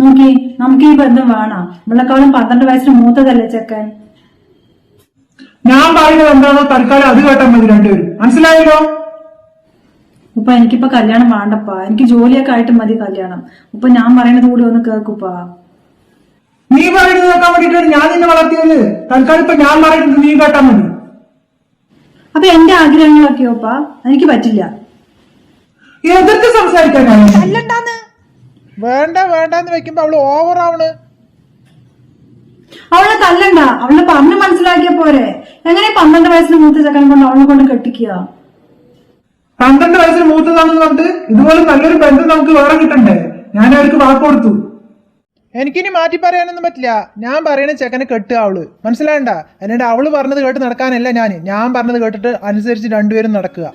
നോക്കി നമുക്ക് ഈ ബന്ധം വേണം? നമ്മളെക്കാളും പന്ത്രണ്ട് വയസ്സിന് മൂത്തതല്ലേ ചെക്കൻ? ഞാൻ പറയുന്നത് എന്താണോ തൽക്കാലം അത് കേട്ടാൽ മതി രണ്ടുപേരും. മനസ്സിലായല്ലോ? ഉപ്പ എനിക്കിപ്പോ കല്യാണം വേണ്ടപ്പാ. എനിക്ക് ജോലിയൊക്കെ ആയിട്ട് മതി കല്യാണം. ഉപ്പ ഞാൻ പറയുന്നത് കൂടി ഒന്ന് കേൾക്കുപ്പ. നീ പറയുന്നത് നോക്കാൻ വേണ്ടിട്ടാണ് ഞാൻ നിന്നെ വളർത്തിയത്. തൽക്കാലം ഇപ്പൊ ഞാൻ പറയുന്നത് നീ കേട്ടാ മതി. അപ്പൊ എന്റെ ആഗ്രഹങ്ങളൊക്കെയോപ്പാ എനിക്ക് പറ്റില്ല. എതിർത്ത് സംസാരിക്കാനാണ് അല്ലണ്ടാന്ന് വേണ്ട വേണ്ടെന്ന് വെക്കുമ്പോ അവൾ ഓവർ ആവണ്. അവളെ തല്ലണ്ട. അവളെ പറഞ്ഞ് മനസ്സിലാക്കിയ പോരെ. എങ്ങനെ പന്ത്രണ്ട് വയസ്സിന് മൂത്ത ചെക്കനെ കൊണ്ട് അവളെ കൊണ്ട് കെട്ടിക്കുക? പന്ത്രണ്ട് വയസ്സിന് മൂത്തതാണെന്ന് പറഞ്ഞിട്ട് ഇതുപോലെ നല്ലൊരു ബന്ധം നമുക്ക് വേറെ കിട്ടണ്ടേ? ഞാൻ അവർക്ക് വാക്ക് കൊടുത്തു. എനിക്കിനി മാറ്റി പറയാനൊന്നും പറ്റില്ല. ഞാൻ പറയണ ചെക്കനെ കെട്ടുക അവൾ. മനസ്സിലായണ്ട? എന്നിട്ട് അവൾ പറഞ്ഞത് കേട്ട് നടക്കാനല്ല ഞാൻ ഞാൻ പറഞ്ഞത് കേട്ടിട്ട് അനുസരിച്ച് രണ്ടുപേരും നടക്കുക.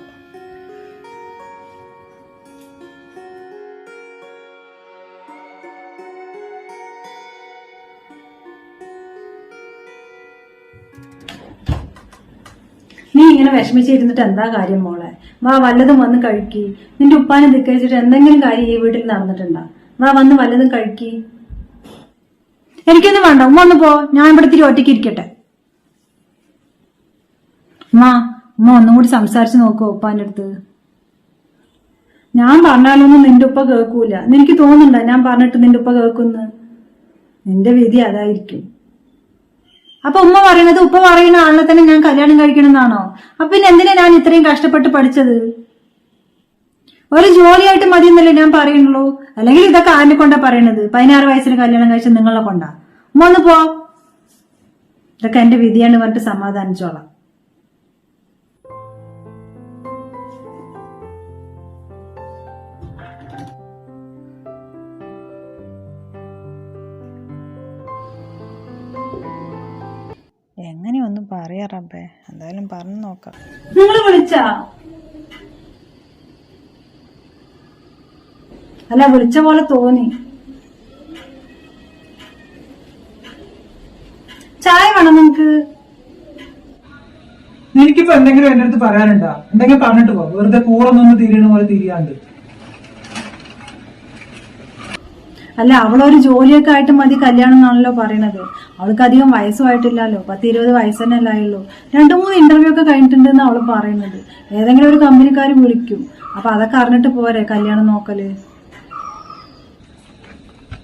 ഇങ്ങനെ വിഷമിച്ചിരുന്നിട്ട് എന്താ കാര്യം മോളെ? വാ വല്ലതും വന്ന് കഴിക്കി. നിന്റെ ഉപ്പാനെ ധിക്കരിച്ചിട്ട് എന്തെങ്കിലും കാര്യം ഈ വീട്ടിൽ നടന്നിട്ടുണ്ടാ? വാ വന്ന് വല്ലതും കഴിക്കി. എനിക്കൊന്നും വേണ്ട ഉമ്മ ഒന്ന് പോ. ഞാൻ ഇവിടെ തിരി ഒറ്റയ്ക്ക് ഇരിക്കട്ടെ. ഉമ്മ ഉമ്മ ഒന്നും കൂടി സംസാരിച്ചു നോക്കോ ഉപ്പാന്റെ അടുത്ത്. ഞാൻ പറഞ്ഞാലൊന്നും നിന്റെ ഉപ്പ കേൾക്കൂല. എനിക്ക് തോന്നുന്നുണ്ടോ ഞാൻ പറഞ്ഞിട്ട് നിന്റെ ഉപ്പ കേൾക്കുന്നു? നിന്റെ വിധി അതായിരിക്കും. അപ്പൊ ഉമ്മ പറയണത് ഉപ്പ പറയുന്ന ആളിനെ തന്നെ ഞാൻ കല്യാണം കഴിക്കണമെന്നാണോ? അപ്പൊ പിന്നെ എന്തിനാ ഞാൻ ഇത്രയും കഷ്ടപ്പെട്ട് പഠിച്ചത്? ഒരു ജോലിയായിട്ട് മതി എന്നല്ലേ ഞാൻ പറയുന്നുള്ളൂ. അല്ലെങ്കിൽ ഇതൊക്കെ ആനെ കൊണ്ടാ പറയണത്. പതിനാറ് വയസ്സിന് കല്യാണം കഴിച്ച നിങ്ങളെ കൊണ്ടാ. ഉമ്മ ഒന്ന് പോ. ഇതൊക്കെ എന്റെ വിധിയാണ് പറഞ്ഞിട്ട് സമാധാനിച്ചോളാം. എങ്ങനെയൊന്നും പറയാ റബ്ബേ. എന്തായാലും പറഞ്ഞു നോക്കാം. നിങ്ങൾ വിളിച്ചാ അല്ല വിളിച്ച പോലെ തോന്നി. ചായ വേണം നിങ്ങക്ക്? എനിക്കിപ്പോ എന്തെങ്കിലും എന്റെ അടുത്ത് പറയാനുണ്ടാ? എന്തെങ്കിലും പറഞ്ഞിട്ട് പോ. വെറുതെ കൂറൊന്നും തിരിയണ പോലെ തിരിയാണ്ട്. അല്ല അവളൊരു ജോലിയൊക്കെ ആയിട്ട് മതി കല്യാണം എന്നാണല്ലോ പറയണത്. അവൾക്ക് അധികം വയസ്സുമായിട്ടില്ലല്ലോ. പത്ത് ഇരുപത് വയസ്സ് തന്നെ അല്ലായുള്ളൂ രണ്ടു മൂന്ന് ഇന്റർവ്യൂ ഒക്കെ കഴിഞ്ഞിട്ടുണ്ടെന്ന് അവൾ പറയുന്നത് ഏതെങ്കിലും ഒരു കമ്പനിക്കാർ വിളിക്കും. അപ്പൊ അതൊക്കെ അറിഞ്ഞിട്ട് പോരെ കല്യാണം നോക്കൽ?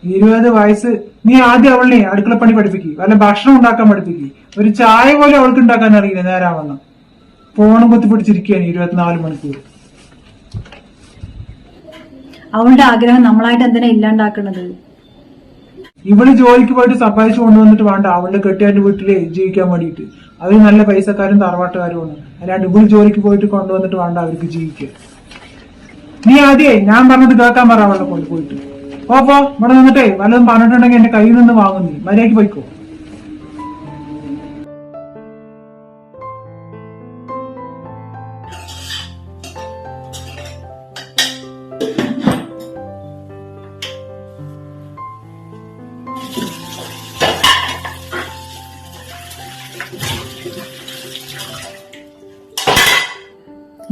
ഇരുപത് വയസ്സ്. നീ ആദ്യം അവളിനെ അടുക്കളപ്പണി പഠിപ്പിക്കും. വല്ല ഭക്ഷണം ഉണ്ടാക്കാൻ പഠിപ്പിക്കും. ഒരു ചായ പോലും അവൾക്ക് ഉണ്ടാക്കാൻ അറിയില്ല. നേരാവണ്ണം. ഫോണും കുത്തിപ്പിടിച്ചിരിക്കുകയാണ് ഇരുപത്തിനാല് മണിക്കൂർ. അവളുടെ ആഗ്രഹം നമ്മളായിട്ട് എന്തിനാ ഇല്ലാണ്ടാക്കണത്? ഇവൾ ജോലിക്ക് പോയിട്ട് സമ്പാദിച്ചു കൊണ്ടുവന്നിട്ട് വേണ്ട. അവളുടെ കെട്ടിയാന്റെ വീട്ടിൽ ജീവിക്കാൻ വേണ്ടിയിട്ട്. അവർ നല്ല പൈസക്കാരും തറവാട്ടുകാരുമാണ്. അല്ലാണ്ട് ഇവൾ ജോലിക്ക് പോയിട്ട് കൊണ്ടുവന്നിട്ട് വേണ്ട അവർക്ക് ജീവിക്കാൻ. നീ ആദ്യേ ഞാൻ പറഞ്ഞത് കേൾക്കാൻ പറ അവളെ കൊണ്ട് പോയിട്ട്. പോ പോ. ഇവിടെ നിന്നിട്ടേ വല്ലതും പറഞ്ഞിട്ടുണ്ടെങ്കിൽ എന്റെ കയ്യിൽ നിന്ന് വാങ്ങുന്നേ മര്യാദയ്ക്ക് പോയിക്കോ.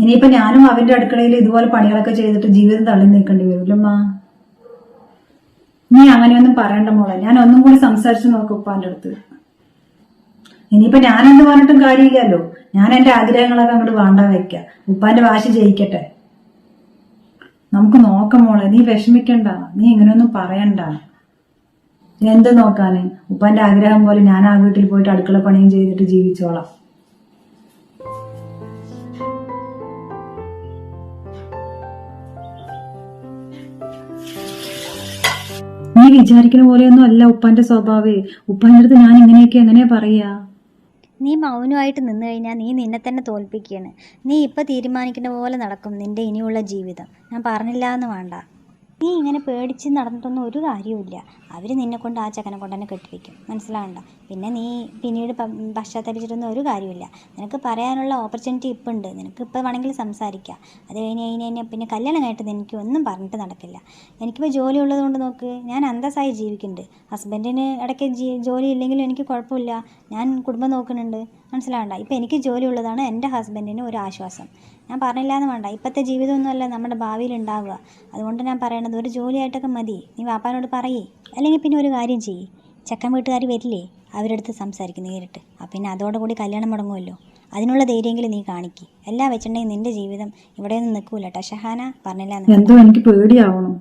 ഇനിയിപ്പോ ഞാനും അവന്റെ അടുക്കളയിൽ ഇതുപോലെ പണികളൊക്കെ ചെയ്തിട്ട് ജീവിതം തള്ളി നീക്കേണ്ടി വരില്ലമ്മ നീ അങ്ങനെയൊന്നും പറയണ്ട മോളെ. ഞാൻ ഒന്നും കൂടി സംസാരിച്ചു നോക്കും ഉപ്പാന്റെ അടുത്ത്. ഇനിയിപ്പോ ഞാൻ പറഞ്ഞിട്ടും കാര്യമില്ലല്ലോ. ഞാൻ എന്റെ ആഗ്രഹങ്ങളൊക്കെ അങ്ങോട്ട് വേണ്ട വെക്കാം. ഉപ്പാന്റെ വാശി ജയിക്കട്ടെ. നമുക്ക് നോക്കാം മോളെ. നീ വിഷമിക്കണ്ട. നീ ഇങ്ങനെയൊന്നും പറയണ്ട. എന്ത് നോക്കാന്? ഉപ്പാന്റെ ആഗ്രഹം പോലെ ഞാൻ ആ വീട്ടിൽ പോയിട്ട് അടുക്കള പണിയും ചെയ്തിട്ട് ജീവിച്ചോളാം. വിചാരിക്കുന്ന പോലെയൊന്നും അല്ല ഉപ്പാന്റെ സ്വഭാവേ. ഉപ്പാന്റെ അടുത്ത് ഞാൻ ഇങ്ങനെയൊക്കെ എങ്ങനെയാ പറയാ? നീ മൗനമായിട്ട് നിന്ന് കഴിഞ്ഞാൽ നീ നിന്നെ തന്നെ തോൽപ്പിക്കുകയാണ്. നീ ഇപ്പം തീരുമാനിക്കുന്ന പോലെ നടക്കും നിന്റെ ഇനിയുള്ള ജീവിതം. ഞാൻ പറഞ്ഞില്ല എന്ന് വേണ്ട. നീ ഇങ്ങനെ പേടിച്ച് നടന്നിട്ടൊന്നും ഒരു കാര്യവുമില്ല. അവർ നിന്നെ കൊണ്ട് ആ ചക്കനെ കൊണ്ട് തന്നെ കെട്ടിപ്പിക്കും മനസ്സിലാവണ്ട? പിന്നെ നീ പിന്നീട് പ- പശ്ചാത്തലിച്ചിട്ടൊന്നും ഒരു കാര്യമില്ല നിനക്ക് പറയാനുള്ള ഓപ്പർച്യൂണിറ്റി ഇപ്പം ഉണ്ട് നിനക്ക് ഇപ്പോൾ വേണമെങ്കിൽ സംസാരിക്കാം. അത് കഴിഞ്ഞ് കഴിഞ്ഞ് കഴിഞ്ഞാൽ പിന്നെ കല്യാണം കഴിഞ്ഞിട്ട് എനിക്ക് ഒന്നും പറഞ്ഞിട്ട് നടക്കില്ല. എനിക്കിപ്പോൾ ജോലി ഉള്ളത് കൊണ്ട് നോക്ക്. ഞാൻ അന്തസ്സായി ജീവിക്കുന്നുണ്ട്. ഹസ്ബൻഡിന് ഇടയ്ക്ക് ജോലി ഇല്ലെങ്കിലും എനിക്ക് കുഴപ്പമില്ല. ഞാൻ കുടുംബം നോക്കുന്നുണ്ട്. മനസ്സിലാവണ്ട. ഇപ്പം എനിക്ക് ജോലി ഉള്ളതാണ് എന്റെ ഹസ്ബൻഡിന് ഒരു ആശ്വാസം. ഞാൻ പറഞ്ഞില്ല എന്ന് വേണ്ട. ഇപ്പോഴത്തെ ജീവിതമൊന്നുമല്ല നമ്മുടെ ഭാവിയിൽ ഉണ്ടാവുക. അതുകൊണ്ട് ഞാൻ പറയണത് ഒരു ജോലിയായിട്ടൊക്കെ മതി. നീ വാപ്പാനോട് പറയേ. അല്ലെങ്കിൽ പിന്നെ ഒരു കാര്യം ചെയ്യ്. ചെക്കൻ വീട്ടുകാർ വരില്ലേ? അവരെടുത്ത് സംസാരിക്കും നേരിട്ട്. അപ്പം പിന്നെ അതോടുകൂടി കല്യാണം മുടങ്ങുമല്ലോ അതിനുള്ള ധൈര്യമെങ്കിലും നീ കാണിക്ക്. എല്ലാം വെച്ചിട്ടുണ്ടെങ്കിൽ നിന്റെ ജീവിതം ഇവിടെയൊന്നും നിൽക്കൂല കേട്ടോ ഷഹാന പറഞ്ഞില്ല എന്തോ എനിക്ക് പേടിയാവണം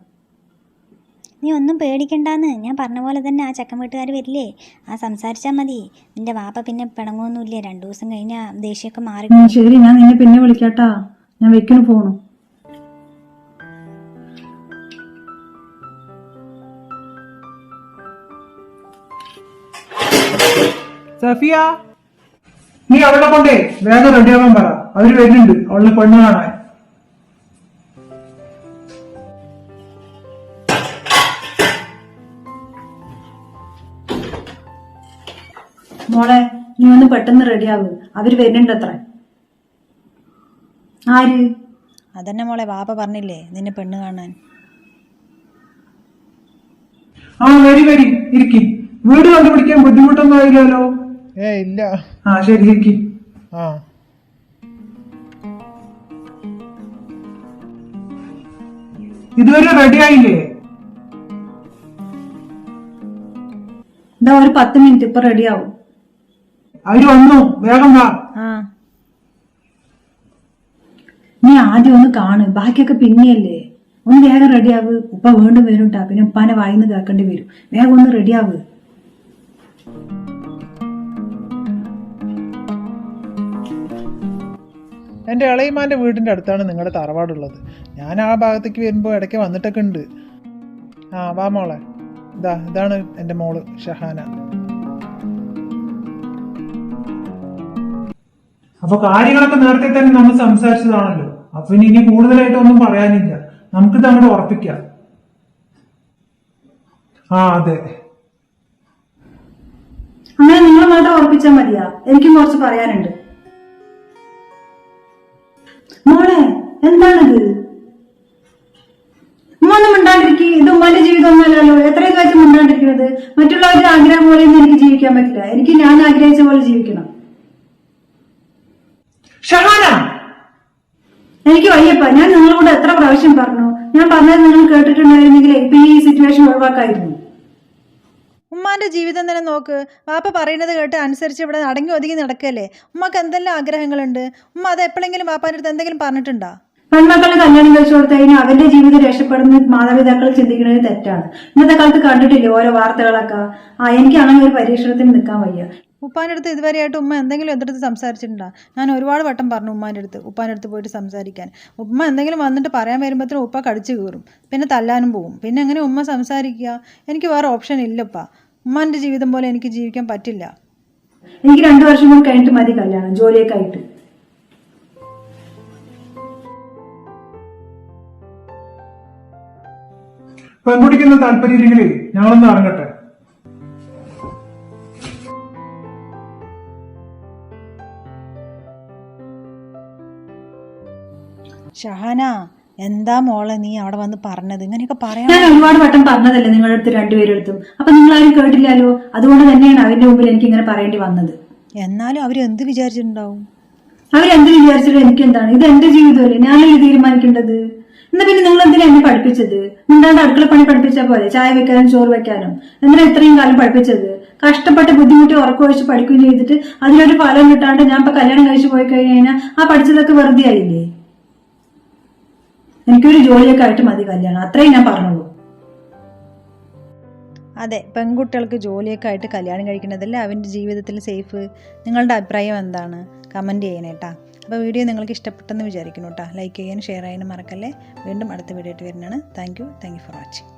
നീ ഒന്നും പേടിക്കണ്ടെന്ന്. ഞാൻ പറഞ്ഞ പോലെ തന്നെ ആ ചക്കൻ വീട്ടുകാർ വരില്ലേ? ആ സംസാരിച്ചാൽ മതി. നിന്റെ വാപ്പ പിന്നെ പിണങ്ങൊന്നുമില്ലേ രണ്ടു ദിവസം കഴിഞ്ഞാൽ ദേഷ്യമൊക്കെ മാറി ശരി ഞാൻ നിന്നെ പിന്നെ വിളിക്കാട്ടാ. ഞാൻ വെക്കണു പോണു. സഫിയ? നീ അവളെ കൊണ്ടേ വേഗം റെഡിയാവാൻ പറ. അവർ വരുന്നുണ്ട്. അവളെ പെണ്ണ് കാണാൻ. മോളെ നീ ഒന്ന് പെട്ടെന്ന് റെഡിയാവ്. അവർ വരുന്നുണ്ട് അത്ര ആര്? അതന്നെ മോളെ വാപ്പ പറഞ്ഞില്ലേ നിന്നെ പെണ്ണ് കാണാൻ. ആ വരി വരി. ഇരിക്കും. വീട് കണ്ടുപിടിക്കാൻ ബുദ്ധിമുട്ടൊന്നും ആയില്ലല്ലോ. ഏ ഇല്ല. ആ ശരി ആ. ഇതുവരെ റെഡി ആയില്ലേ? ഒരു പത്ത് മിനിറ്റ് ഇപ്പൊ റെഡി ആവും. അവർ വന്നു. വേഗം വാ. ആ. നീ ആദ്യം ഒന്ന് കാണ്. ബാക്കിയൊക്കെ പിന്നെയല്ലേ? ഒന്ന് വേഗം റെഡിയാവ് ഉപ്പ വീണ്ടും വരും കേട്ടാ പിന്നെ ഉപ്പാനെ വായിന്ന് കേൾക്കേണ്ടി വരും. വേഗം ഒന്ന് റെഡി റെഡിയാവ് എന്റെ ഇളയമാന്റെ വീടിന്റെ അടുത്താണ് നിങ്ങളുടെ തറവാടുള്ളത്. ഞാൻ ആ ഭാഗത്തേക്ക് വരുമ്പോൾ ഇടയ്ക്ക് വന്നിട്ടൊക്കെ ഉണ്ട്. ആ വാ മോളെ. ഇതാ ഇതാണ് എന്റെ മോൾ ഷഹാന. അപ്പൊ കാര്യങ്ങളൊക്കെ നേരത്തെ തന്നെ നമ്മൾ സംസാരിച്ചതാണല്ലോ. അപ്പൊ ഇനി ഇനി കൂടുതലായിട്ട് ഒന്നും പറയാനില്ല. നമുക്കിത് അങ്ങോട്ട് ഉറപ്പിക്കാം. ആ അതെ. അങ്ങനെ നിങ്ങൾ മാത്രം ഉറപ്പിച്ചാൽ മതിയാ. എനിക്കും കുറച്ച് പറയാനുണ്ട്. മോളെ എന്താണിത്? ഉമ്മ ഒന്നും മിണ്ടാണ്ടിരിക്കുക ഇത് ഉമ്മന്റെ ജീവിതം ഒന്നുമല്ലല്ലോ എത്രയും കാര്യം മിണ്ടാണ്ടിരിക്കുന്നത് മറ്റുള്ളവരുടെ ആഗ്രഹം പോലെ ഒന്നും എനിക്ക് ജീവിക്കാൻ പറ്റില്ല. എനിക്ക് ഞാൻ ആഗ്രഹിച്ച പോലെ ജീവിക്കണം. ഷഹാന! എനിക്ക് വയ്യപ്പ. ഞാൻ നിങ്ങളോട് എത്ര പ്രാവശ്യം പറഞ്ഞു? ഞാൻ പറഞ്ഞത് നിങ്ങൾ കേട്ടിട്ടുണ്ടായിരുന്നെങ്കിൽ ഇപ്പൊ ഈ സിറ്റുവേഷൻ ഒഴിവാക്കായിരുന്നു. ഉമ്മാന്റെ ജീവിതം തന്നെ നോക്ക്. വാപ്പ പറയുന്നത് കേട്ട് അനുസരിച്ച് ഇവിടെ അടങ്ങി ഒതുങ്ങി നടക്കല്ലേ? ഉമ്മക്ക് എന്തെല്ലാം ആഗ്രഹങ്ങളുണ്ട്? ഉമ്മ അത് എപ്പോഴെങ്കിലും വാപ്പാന്റെ അടുത്ത് എന്തെങ്കിലും പറഞ്ഞിട്ടുണ്ടോ? പെൺമക്കളെ കല്യാണം കഴിച്ചു കൊടുത്തു കഴിഞ്ഞാൽ അവന്റെ ജീവിതം രക്ഷപ്പെടുന്ന മാതാപിതാക്കൾ ചിന്തിക്കുന്നത് തെറ്റാണ്. ഇന്നത്തെ കാലത്ത് കണ്ടിട്ടില്ലേ ഓരോ വാർത്തകളൊക്കെ? ആ എനിക്ക് അങ്ങനെ ഒരു പരീക്ഷണത്തിന് നിൽക്കാൻ വയ്യ. ഉപ്പാന്റെ അടുത്ത് ഇതുവരെയായിട്ട് ഉമ്മ എന്തെങ്കിലും എന്റെ അടുത്ത് സംസാരിച്ചിട്ടുണ്ടോ? ഞാൻ ഒരുപാട് വട്ടം പറഞ്ഞു ഉമ്മാന്റെ അടുത്ത് ഉപ്പാന്റെ അടുത്ത് പോയിട്ട് സംസാരിക്കാൻ. ഉമ്മ എന്തെങ്കിലും വന്നിട്ട് പറയാൻ വരുമ്പോഴത്തേനും ഉപ്പ കടിച്ചു കീറും. പിന്നെ തല്ലാനും പോവും. പിന്നെ എങ്ങനെ ഉമ്മ സംസാരിക്കുക? എനിക്ക് വേറെ ഓപ്ഷൻ ഇല്ലപ്പാ. ഉമ്മാന്റെ ജീവിതം പോലെ എനിക്ക് ജീവിക്കാൻ പറ്റില്ല. എനിക്ക് രണ്ടു വർഷം കൂടി കഴിഞ്ഞിട്ട് മതി കല്യാണം ജോലിയൊക്കെ ആയിട്ട്. പെൺകുട്ടിക്കുന്ന താല്പര്യമില്ലെങ്കിൽ ഞങ്ങളൊന്ന് ഇറങ്ങട്ടെ ഷഹാന എന്താ മോളെ നീ അവിടെ വന്ന് പറഞ്ഞത്? ഇങ്ങനെയൊക്കെ പറയാൻ ഞാൻ ഒരുപാട് വട്ടം പറഞ്ഞതല്ലേ നിങ്ങളുടെ അടുത്ത് രണ്ടുപേരും അടുത്തും അപ്പൊ നിങ്ങൾ ആരും കേട്ടില്ലല്ലോ? അതുകൊണ്ട് തന്നെയാണ് അവന്റെ മുമ്പിൽ എനിക്ക് ഇങ്ങനെ പറയേണ്ടി വന്നത്. എന്നാലും അവർ എന്ത് വിചാരിച്ചിട്ടുണ്ടാവും? അവരെന്ത് വിചാരിച്ചാലും എനിക്ക് എന്താണ് ഇത് എന്റെ ജീവിതമല്ലേ? ഞാനല്ലേ തീരുമാനിക്കേണ്ടത്? എന്നാ പിന്നെ നിങ്ങൾ എന്തിനാ എന്നെ പഠിപ്പിച്ചത്? നിങ്ങളുടെ അടുക്കള പണി പഠിപ്പിച്ച പോലെ ചായ വെക്കാനും ചോറ് വെക്കാനും? എന്തിനാ ഇത്രയും കാലം പഠിപ്പിച്ചത്? കഷ്ടപ്പെട്ട് ബുദ്ധിമുട്ടി ഉറക്കമൊഴിച്ച് പഠിക്കുകയും ചെയ്തിട്ട് അതിനൊരു ഫലം കിട്ടാണ്ട് ഞാൻ ഇപ്പൊ കല്യാണം കഴിച്ചു പോയി കഴിഞ്ഞു കഴിഞ്ഞാൽ ആ പഠിച്ചതൊക്കെ വെറുതെ ആയില്ലേ? എനിക്കൊരു ജോലിയൊക്കെ ആയിട്ട് മതി കല്യാണം. അത്രയും ഞാൻ പറഞ്ഞുള്ളൂ അതെ പെൺകുട്ടികൾക്ക് ജോലിയൊക്കെ ആയിട്ട് കല്യാണം കഴിക്കുന്നതല്ലേ? അവന്റെ ജീവിതത്തിൽ സേഫ് നിങ്ങളുടെ അഭിപ്രായം എന്താണ്? കമന്റ് ചെയ്യണേട്ടാ അപ്പോൾ വീഡിയോ നിങ്ങൾക്ക് ഇഷ്ടപ്പെട്ടെന്ന് വിചാരിക്കുന്നു കേട്ടോ ലൈക്ക് ചെയ്യാനും ഷെയർ ചെയ്യാനും മറക്കല്ലേ? വീണ്ടും അടുത്ത വീഡിയോ ആയിട്ട് വരുന്നതാണ്. Thank you thank you for watching